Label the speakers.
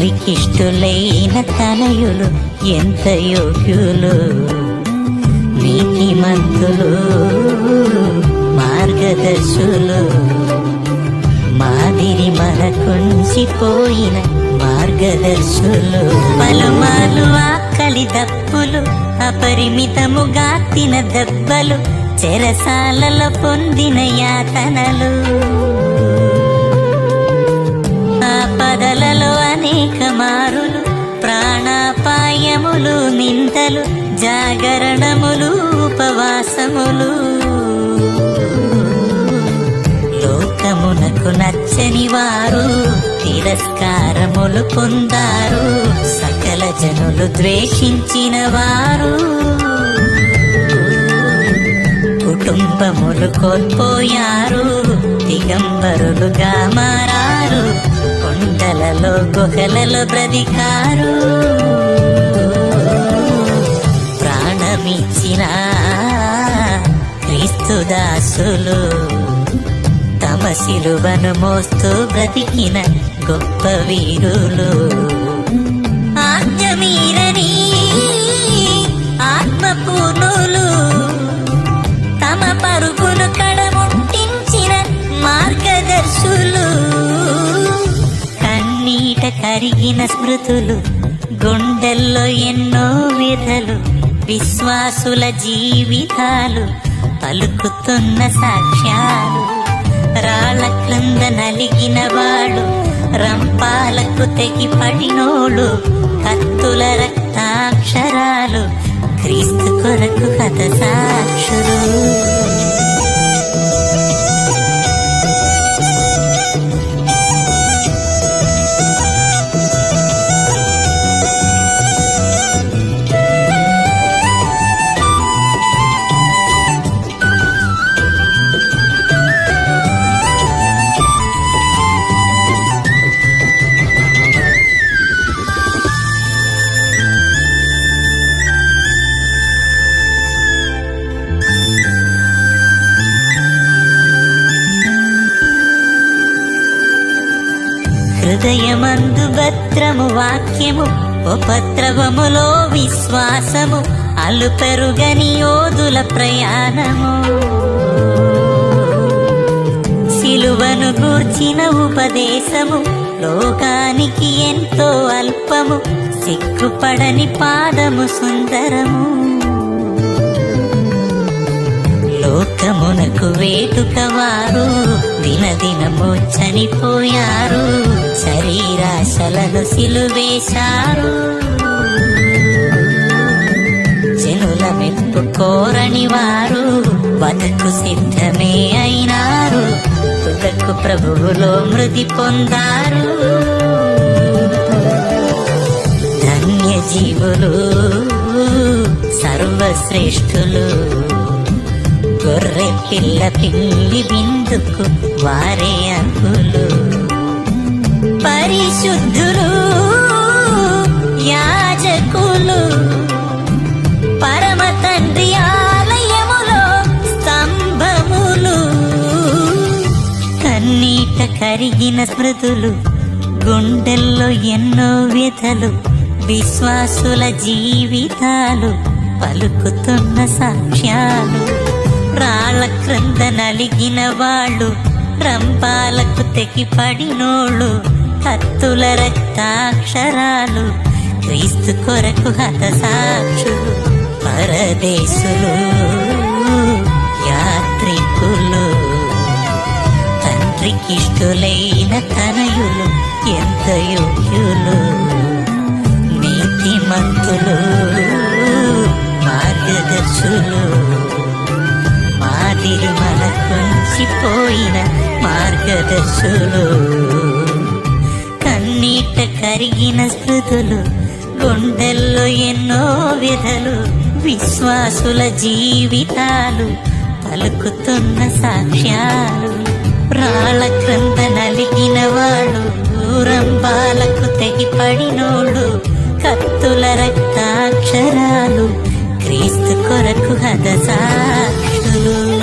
Speaker 1: తండ్రికిష్టులైన తనయులు ఎంత యోగ్యులు నీతిమంతులు మార్గదర్శులు. మాదిరి మనకుంచిపోయిన మార్గదర్శులు. పలుమాలు ఆకలి దప్పులు అపరిమితముగా తిన దెబ్బలు చెరసాలలో పొందిన యాతనలు. ఆపదలలో అనేక మారులు ప్రాణాపాయములు నిందలు జాగరణములు ఉపవాసములు. లోకమునకు నచ్చని వారు తిరస్కారములు పొందారు సకల జనులు ద్వేషించిన వారు. కుటుంబములు కోల్పోయారు దిగంబరులుగా మారారు కొండలలో గుహలలో బ్రతికారు. ప్రాణమిచ్చిన క్రీస్తుదాసులు తమ శిలువను మోస్తూ బ్రతికిన గొప్ప వీరులు. ఆజ్ఞమీరని ఆత్మపూర్ణులు కరిగిన స్మృతులు గుండెల్లో ఎన్నో విధలు విశ్వాసుల జీవితాలు పలుకుతున్న సాక్ష్యాలు. రాళ్ళ క్రింద నలిగిన వాడు రంపాలకు తెగి పడినోడు కత్తుల రక్తాక్షరాలు క్రీస్తు కొరకు కథ సాక్షులు. హృదయమందు భద్రము వాక్యము ఉపద్రవములో విశ్వాసము అలుపెరుగని యోధుల ప్రయాణము. సిలువను గూర్చిన ఉపదేశము లోకానికి ఎంతో అల్పము సిగ్గుపడని పాదము సుందరము. లోకమునకు వేటుక వారు దినదినము చనిపోయారు. శరీరాశలను సిలువేశారు. జనుల మెప్పు కోరని వారు బతుకు సిద్ధమే అయినారు. తుదకు ప్రభువులో మృతి పొందారు. ధన్య జీవులు సర్వశ్రేష్ఠులు. పిల్ల పిల్లి బిందుకు వారే అంకులు. పరిశుద్ధులు యాజకులు పరమ తండ్రి ఆలయములో స్తంభములు. కన్నీట కరిగిన స్మృతులు గుండెల్లో ఎన్నో వ్యథలు విశ్వాసుల జీవితాలు పలుకుతున్న సాక్ష్యాలు. రాళ్ళ క్రింద నలిగిన వాళ్ళు రంపాలకు తెగిపడినోళ్ళు కత్తుల రక్తాక్షరాలు క్రీస్తు కొరకు హత సాక్షులు పరదేశులు యాత్రికులు తండ్రికిష్టులైన తనయులు ఎంత యోగ్యులు నీతిమంతులు మార్గదర్శులు. మాదిరి మనకుంచిపోయిన మార్గదర్శులు. కన్నీట కరిగిన స్థుతులు గుండెల్లో ఎన్నో విధలు విశ్వాసుల జీవితాలు పలుకుతున్న సాక్ష్యాలు. ప్రాళ క్రింద నలిగిన వాళ్ళు ఊరంబాలకు తెగిపడినోళ్ళు కత్తుల రక్తాక్షరాలు క్రీస్తు కొరకు హద సాక్షి love.